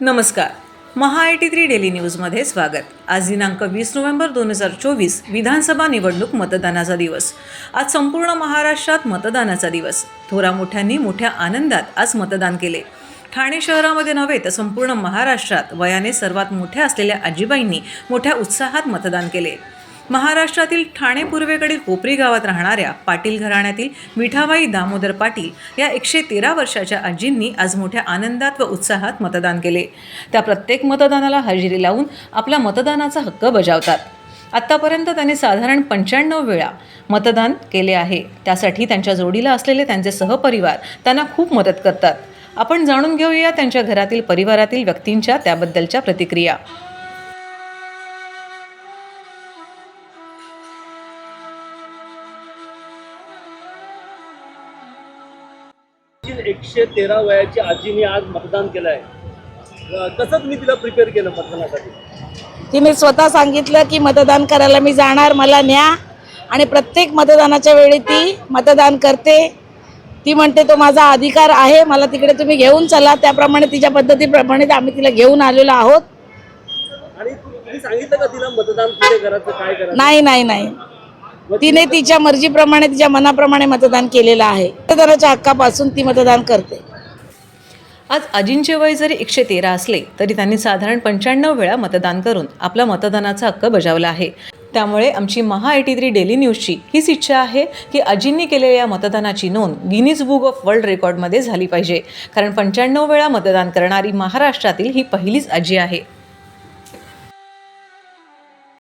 नमस्कार. Maha I T three daily न्यूजमध्ये स्वागत. आज दिनांक वीस नोव्हेंबर दोन हजार चोवीस विधानसभा निवडणूक मतदानाचा दिवस. आज संपूर्ण महाराष्ट्रात मतदानाचा दिवस. थोरा मोठ्यांनी मोठ्या आनंदात आज मतदान केले. ठाणे शहरामध्ये नव्हे तर संपूर्ण महाराष्ट्रात वयाने सर्वात मोठ्या असलेल्या आजीबाईंनी मोठ्या उत्साहात मतदान केले. महाराष्ट्रातील ठाणे पूर्वेकडील कोपरी गावात राहणाऱ्या पाटील घराण्यातील मिठाबाई दामोदर पाटील या एकशे तेरा वर्षाच्या आजींनी आज मोठ्या आनंदात व उत्साहात मतदान केले. त्या प्रत्येक मतदानाला हजेरी लावून आपला मतदानाचा हक्क बजावतात. आत्तापर्यंत त्यांनी साधारण पंच्याण्णव वेळा मतदान केले आहे. त्यासाठी त्यांच्या जोडीला असलेले त्यांचे सहपरिवार त्यांना खूप मदत करतात. आपण जाणून घेऊया त्यांच्या घरातील परिवारातील व्यक्तींच्या त्याबद्दलच्या प्रतिक्रिया. एकशे तेरा वयाची आजीने आज मतदान केलं आहे कसं तुम्ही तिला प्रिपेअर केलं मतदानासाठी? तिने स्वतः सांगितलं की मतदान करायला मी जाणार मला न्या. आणि प्रत्येक मतदानाच्या वेळी ती मतदान करते. ती म्हणते तो माझा अधिकार आहे मला तिकडे तुम्ही घेऊन चला. त्याप्रमाणे तिच्या पद्धतीप्रमाणे आम्ही तिला घेऊन आलेलो आहोत. आणि सांगितलं का तिला मतदान कुठे करायचं काय करायचं? नाही नाही नाही. तिने तिच्या मर्जीप्रमाणे तिच्या मनाप्रमाणे मतदान केलेलं आहे. मतदानाच्या हक्कापासून ती मतदान करते. आज अजिंचे वय जरी एकशे तेरा असले तरी त्यांनी साधारण पंच्याण्णव वेळा मतदान करून आपला मतदानाचा हक्क बजावला आहे. त्यामुळे आमची महा एटी थ्री डेली न्यूजची हीच इच्छा आहे की अजिंनी केलेल्या या मतदानाची नोंद गिनीज बुक ऑफ वर्ल्ड रेकॉर्डमध्ये झाली पाहिजे. कारण पंच्याण्णव वेळा मतदान करणारी महाराष्ट्रातील ही पहिलीच आजी आहे.